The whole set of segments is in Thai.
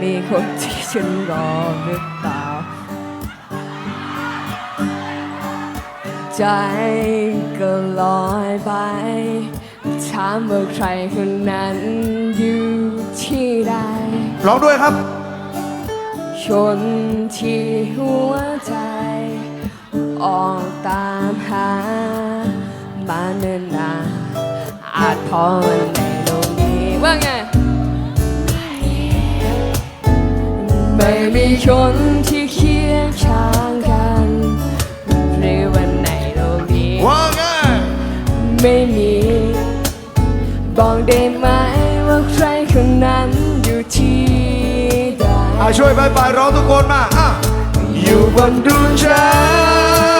มีคนที่ฉันรอหรือเปล่า ใจก็ลอยไป ถามว่าใครคนนั้นอยู่ที่ใด ร้องด้วยครับชนที่หัวใจ ออกตามหา มาเนิ่นนานอาจพอวันในโลกนี้ว่าไง ไม่มีคนที่เคียงข้างกันหรือวันในโลกนี้ว่าไงไม่มี บอกได้ไหมว่าใครคนนั้นอยู่ที่ใดอะช่วยบายบายร้องทุกคนมาอะอยู่บนดวงจันทร์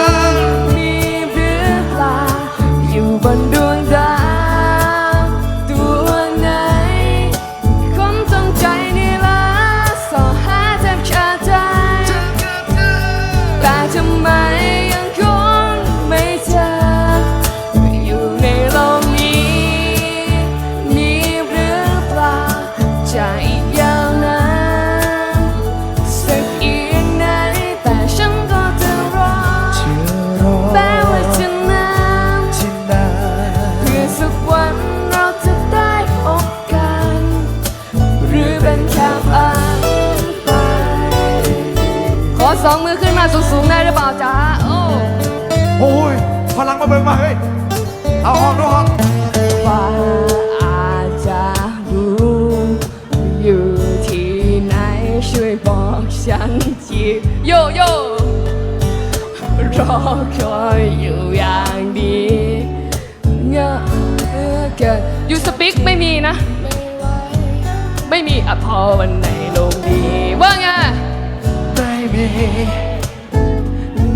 ฉันทีโยโย่รอคอยอยู่อย่างดีเงอะเกิดยูสปิกไม่มีนะ ไม่มีอะพอวันไหนโลกนี้ว่าไงไม่มี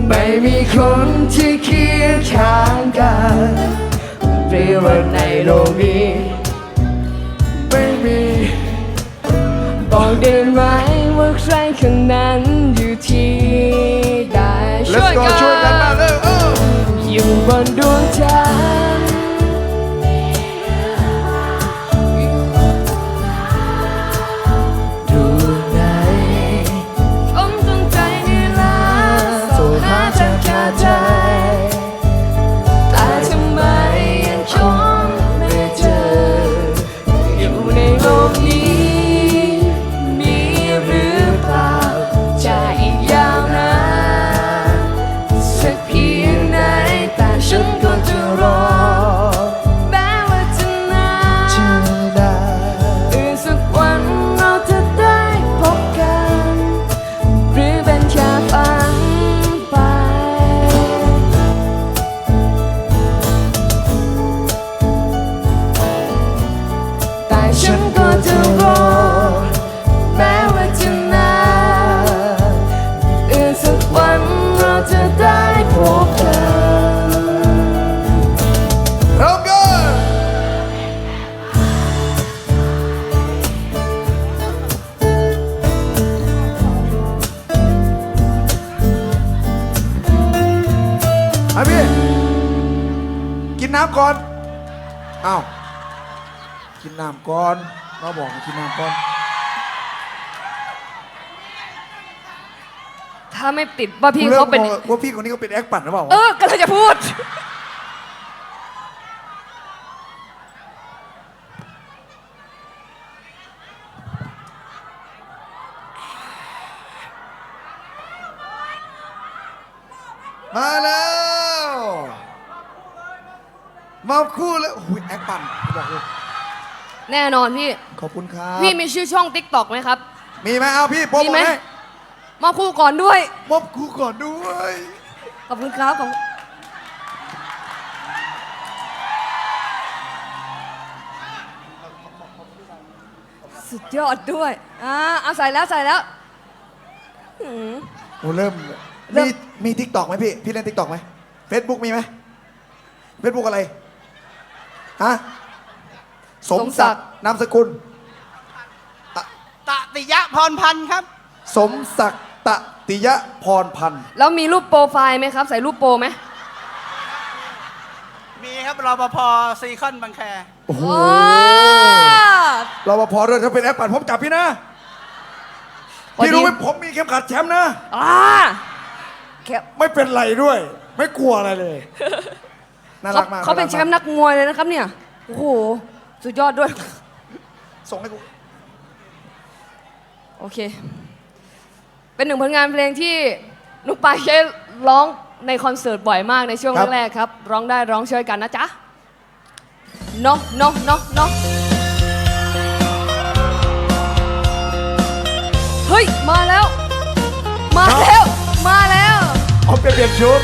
ไม่มีคนที่เคียงข้างกันหรือว่าในโลกนี้ไม่มีบอกได้ไหม ว่าใครคนนั้นอยู่ที่ใด Let's go ช่วยกันมาเลยเออ อยู่บนดวงจัำก่อนอ้าวกินน้ำก่อนเราบอกให้กินน้ำก่อน ถ้าไม่ติดว่าพี่เขาเป็น กูริ่มมองว่าพี่คนนี้เขาเป็นแอคปั่นหรือเปล่าเออกำลังจะพูด มาแล้ว มาคู่แล้วอุ้ยแอคปั่นบอกเลยแน่นอนพี่ ขอบคุณครับ พี่มีชื่อช่อง t ิ k t o k ไหมครับ มีไหมเอาพี่โปรมีโมไหมทให้มาคู่ก่อนด้วย มอบคู่ก่อนด้วย ขอบคุณครับขอบคุณสุดยอดด้วย อ่าเอาใส่แล้วใส่แล้วหืม โอ้เริ่มเริ่มีม มีทิกตอกไหมพี่ พี่เล่นทิกตอกไหมเฟซบุ๊กมีไหมเฟซบุ๊กอะไร ฮะสมศักดิ์นามสกุล ตติยะพรพันธ์ครับ สมศักดิ์ตติยะพรพันธ์แล้วมีรูปโปรไฟล์ไหมครับ ใส่รูปโปรไหมครับรปภซีคอนบางแคโอ้โหโอ้รปภด้วยถ้าเป็นแอปปั่นผมจับพี่นะพี่รู้ไหมผมมีเข็มขัดแชมป์นะ อ่าแค่ไม่เป็นไรด้วย ไม่กลัวอะไรเลย น่าเขารักมากเขาเป็นแชมป์นักมวยเลยนะครับเนี่ย โอ้โห สุดยอดด้วย ส่งให้กู โอเค เป็นหนึ่งผลงานเพลงที่นุกปายใช้ร้องในคอนเสิร์ตบ่อยมากในช่วงแรกๆครับ ร้องได้ร้องช่วยกันนะจ๊ะเนาะเนาะเนาะเนาะเฮ้ย มาแล้ว มาแล้ว มาแล้ว เอาไปเปลี่ยนชุด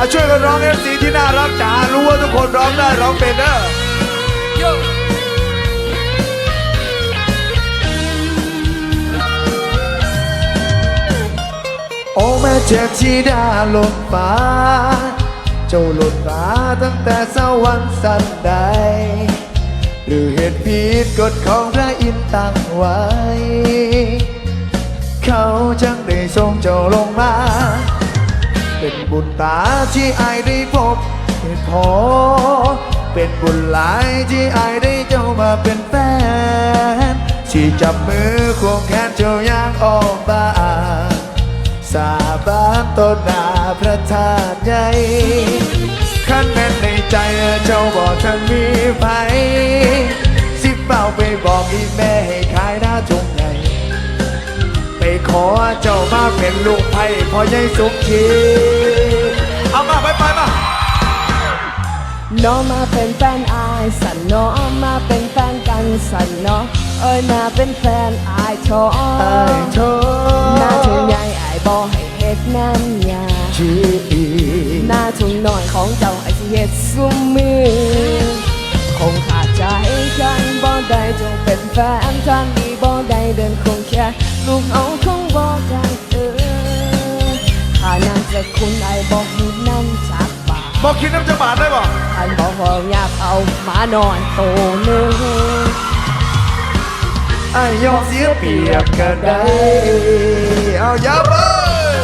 อาช่วยกันร้องเอฟซีที่น่ารักจ๋ารู้ว่าทุกคนร้องได้ร้องเป็นเด้อโยโอ้แม่เจ็บที่ดาหล่นฟ้า เจ้าหล่นฟ้าตั้งแต่สวรรค์สันใด หรือเหตุผิดกฎของพระอินทร์ตั้งไว้ เขาจังได้ทรงเจ้าลงมา เป็นบุญตาที่ไอได้พบเหตุพอเป็นบุญหลายที่ไอได้เจ้ามาเป็นแฟน ที่จับมือควงแขนเจ้าอย่างออกบานสาบานต่อหน้าพระธาตุใหญ่ขันแม่นในใจเจ้าบอกท่านมีไผสิเป้าไปบอกอีแม่ให้ขายหน้าจงใหญ่ไปขอจ เป็นลูกไผ่พอใหญ่สุขีเอามาไปไปมาน้องมาเป็นแฟนอายสันน้องมาเป็นแฟนกันสันน้องเอ้ยมาเป็นแฟนอายชอไอ้โทหน้าทุ่งใหญ่อายบอกให้เฮ็ดน้ำยาชีหน้าทุ่งน้อยของเจ้าไอ้สิเฮ็ดซุมมือคงขาดใจกันบ่ได้จงเป็นแฟนทา คุณไอ้บอกให้น้ำจากปากบอกคิดน้ำจะบาดได้ป่ะอันบอกว่าอยากเอาหมานอนโตหนึ่งไอ้ยอมเสียเปรียบกันได้เอายับเอ้ย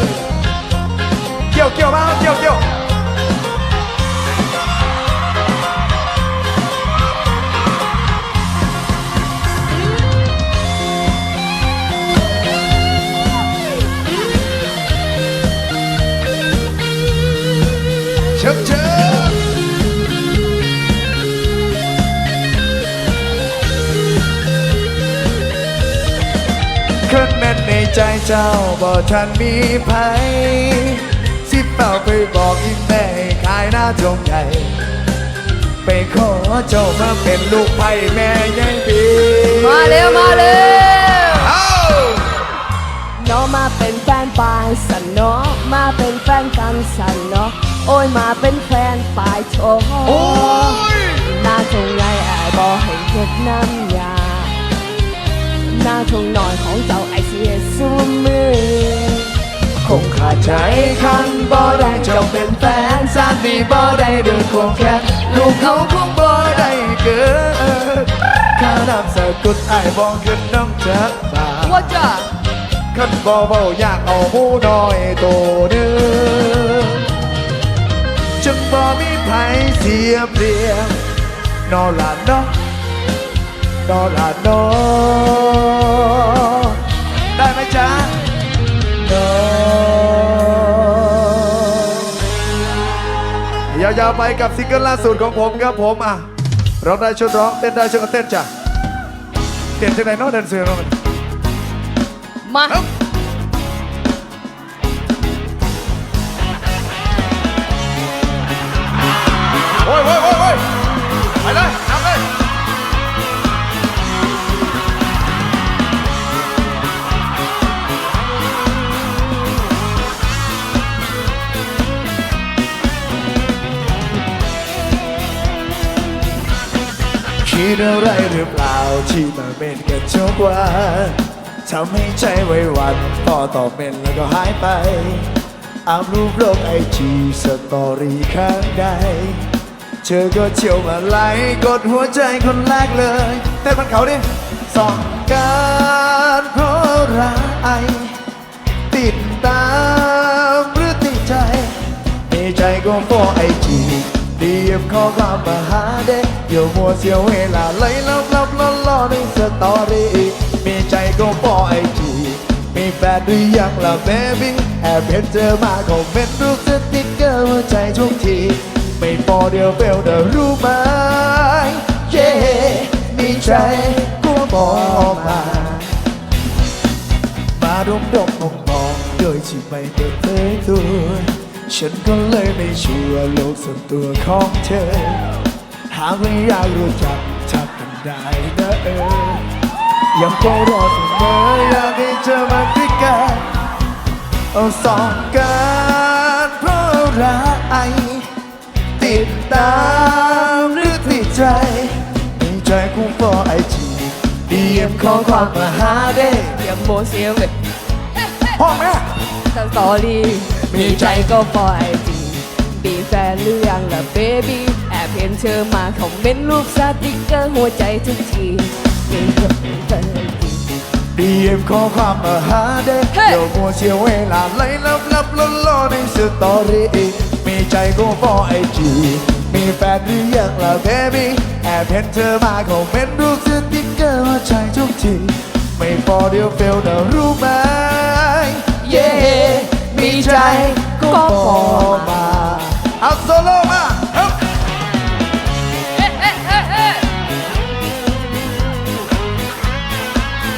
เกี่ยวเกี่ยวมาเกี่ยวเกี่ยว เจ้าบอกฉันมีภัยสิเป่าไปบอกอีแม่ให้ขายหน้าจงใหญ่ ไปขอเจ้ามาเป็นลูกไผ่แม่ยังปีมาเร็วมาเร็วเอ้าน้องมาเป็นแฟนปายสันเนาะมาเป็นแฟนกันสันเนาะโอ้ยมาเป็นแฟนปายโชว์โอ้ยหน้าทงใหญ่แอบบอกให้เก็บน้ำยา หน้าทงหน่อยของเจ้าไอเสียซูมือ คงขาดใจคันบ่ได้เจ้าเป็นแฟนสามีบ่ได้เดินควงแขนลูกเขาคงบ่ได้เกิดข้านำสกุลไอ้ายบอกขึ้นน้ำจากบาว่าจะขันบ่เบาอยากเอาหมูน้อยโตเด้อจึงบ่มีไผเสียเปรียบนอหลานเนาะ นอลานเนได้ไหมจ๊ะเนยาวๆไปกับซิงเกิลล่าสุดของผมครับผมอะร้องได้ชุดร้องเต้นได้ชุดก็เต้นจ้ะเต้นจังไหนนาะเดินเสือเนามันมาโอ้ยโอ้ยโอ้ย ดอะไรหรือเปล่าที่มาเป็นกันทุกวันทำให้ใจไว้หวันพอต่อเป็นแล้วก็หายไปอัพรูปลงไอจีสตอรี่ข้างใด เธอก็เที่ยวมาไล่กดหัวใจคนแรกเลยเต้นมันเขาดิสองการเพราะรักไอติดตามหรือติดใจในใจก็พอไอจี ดีเอ็มข้อความมาหาเด็กอย่ามัวเสียวเวลาเลยลับลับล้อล้อในสตอรี่มีใจก็พอไอจีมีแฟนหรือยังล่ะเบบี้แอบเห็นเจอมาคอมเมนต์รูปสติ๊กเกอร์หัวใจทุกที ไม่พอเดียวเฟลเดอรู้ไหมเย้มีใจก็บอกมามาดมดมมองมองโดยที่ไม่เปิดเผยตัว ฉันก็เลยไม่ชัวร์โลกส่วนตัวของเธอ หากไม่อยากรู้จักทักกันได้นะเออยังคงรอเสมออยากให้เธอมาด้วยกันเอาสองกันเพราะรักติดตามหรือติดใจมีใจคุ้มพอไอจีดีเอ็มขอความมาหาได้อย่าโมเสียเวลห้อแม่ สตอรี่มีใจก็พอไอจีมีแฟนหรือยังล่ะเบบี้แอบเห็นเธอมาคอมเมนต์รูปสติ๊กเกอร์หัวใจทุกทีมีก็เป็นแฟนจริงดีเอ็มข้อความมาหาได้เฮ้ยเดี๋ยวมัวเสียเวลาไล่ลับลับล้อล้อในสตอรี่มีใจก็พอไอจีมีแฟนหรือยังล่ะเบบี้แอบเห็นเธอมาคอมเมนต์รูปสติ๊กเกอร์หัวใจทุกทีไม่พอเดี๋ยวเฟลนะรู้ไหม เย่มีใจก็พอมาเอาโซโล่มา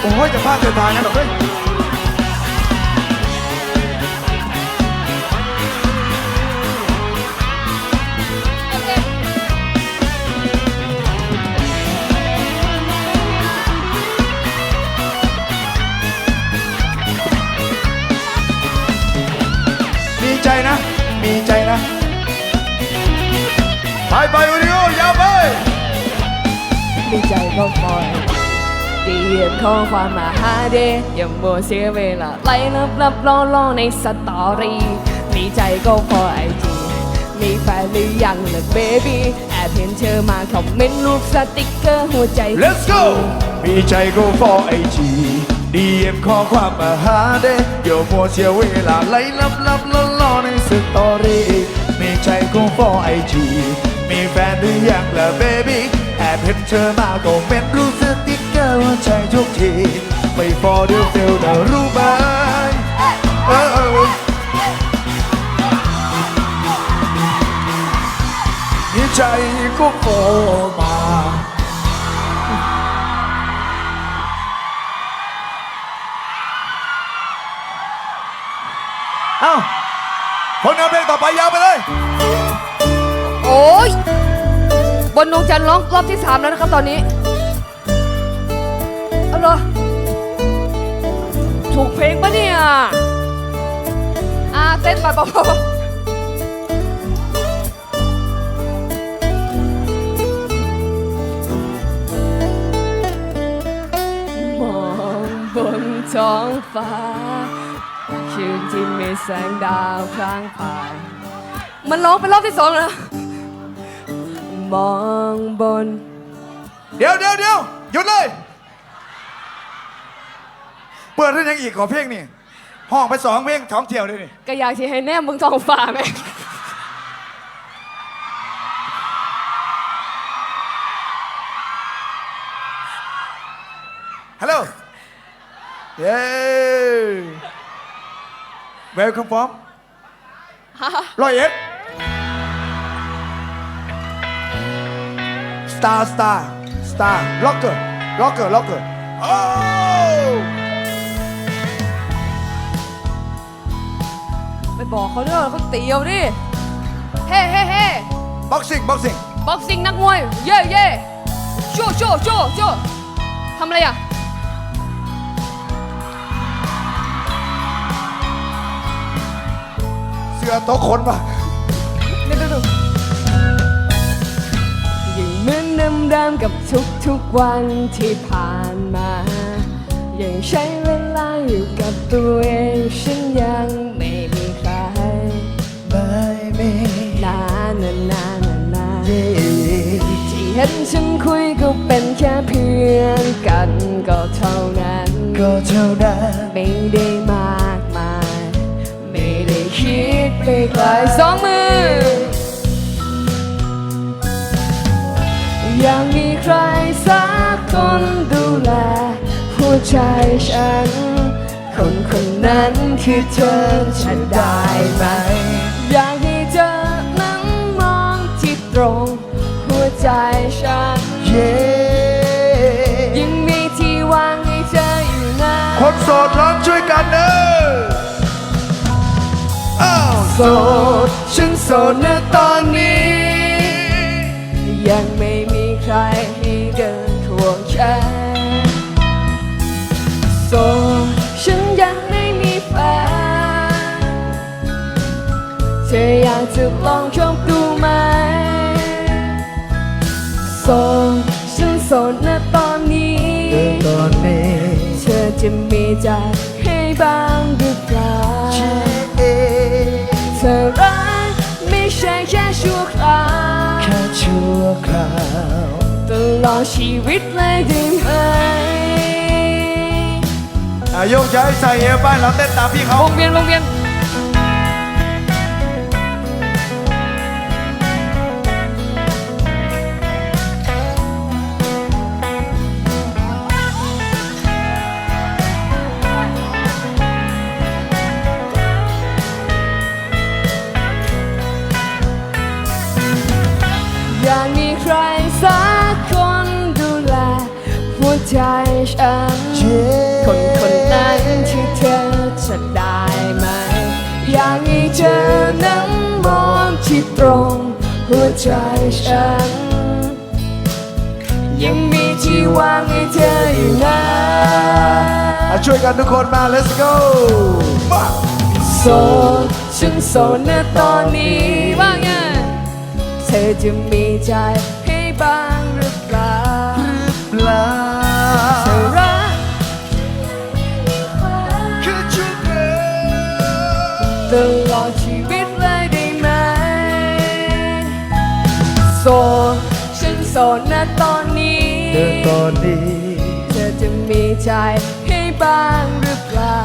โอ้ยจะพลาดเดินทางนะหรอเฮ้ย ไปไปวิดีโอยาวไปมีใจก็พอดีเอ็มข้อความมาหาเดอย่ามัวเสียเวลาไล่ลับลับล้อล้อในสตอรี่มีใจก็พอไอจีมีแฟนหรือยังล่ะเบบี้แอบเห็นเธอมาคอมเมนต์รูปสติ๊กเกอร์หัวใจ Let's go มีใจก็ for IG DM ข้อความมาหาได้เดี๋ยวมัวเสียเวลาไล่ลับลับล้อล้อในสตอรี่มีใจก็ for IG มีแฟนหรือยังล่ะ baby แอบเห็นเธอมาก็เมนรูปสติ๊กเกอร์หัวใจทุกที ไม่พอเดียวเฟลนะรู้ไหมเออเออมีใจก็พอมาเอ้าผลงานเพลงต่อไปยาวไปเลยโอ้ ยบนดวงจันทร์ร้องรอบที่สามแล้วนะครับตอนนี้เอาเหรอถูกเพลงปะเนี่ยอ่าเต้นไปเบาๆมองบนท้องฟ้า คืนที่มีแสงดาวพร่างพรายมันร้องเป็นรอบที่สองแล้ว มองบน เดี๋ยวเดี๋ยวเดี๋ยวหยุดเลย เปิดเรื่องยังอีกขอเพลงนี่ห้องไปสองเพลงท้องเที่ยวเลยนี่ก็อยากที่ให้แน่มึงท้องฟ้าไหมฮัลโหลเย้ Welcome from ร้อยเอ็ด Star Star Star Rocker Rocker Rocker โอ้ไปบอกเขาเรื่องเขาตีเอาดิเฮ้เฮ้เฮ้ Boxing Boxing บ็อกซิ่งนักมวย เย่เย่โชว์โชว์โชว์โชว์ทำอะไรอะเสือโต๊ะคนปะ เหมือนเดิมๆกับทุกๆวันที่ผ่านมา ยังใช้เวลาอยู่กับตัวเองฉันยังไม่มีใครไม่มีนานนานนานนานเย่ที่เห็นฉันคุยก็เป็นแค่เพื่อนกันก็เท่านั้น ก็เท่านั้นไม่ได้มากมาย ไม่ได้คิดไปไกลสองมือ คนดูแล หัวใจฉัน คนคนนั้นคือเธอจะได้ไหม อยากให้เธอนั้นมองที่ตรง หัวใจฉันเย้ยังมีที่ว่างให้เธออยู่นะคนโสดร้องช่วยกันเด้ออ้าวโสดฉันโสดนะตอนนี้ ออยากจะลองชมดูไหมโสดฉันโสดนะตอนนี้ ตอนนี้เธอจะมีใจให้บ้างหรือเปล่าเอ๊เธอรักไม่ใช่แค่ชั่วคราวแค่ชั่วคราวตลอดชีวิตเลยได้ไหมอายกย้ายใส่เอวบ้านเราเต้นตามพี่เขาวงเวียนวงเวียน ใจฉัน ยังมีที่ว่างให้เธออยู่นะอะช่วยกันทุกคนมา let's go มาโสดฉันโสดนะตอนนี้ว่าไงเธอจะมีใจให้บ้าง ตอนนี้เธอจะมีใจให้บ้างหรือเปล่า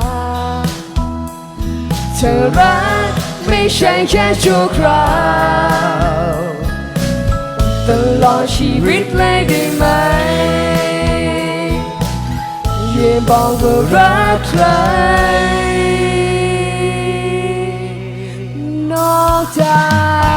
เธอรักไม่ใช่แค่ชั่วคราวตลอดชีวิตเลยได้ไหมอย่าบอกว่ารักใคร นอกจาก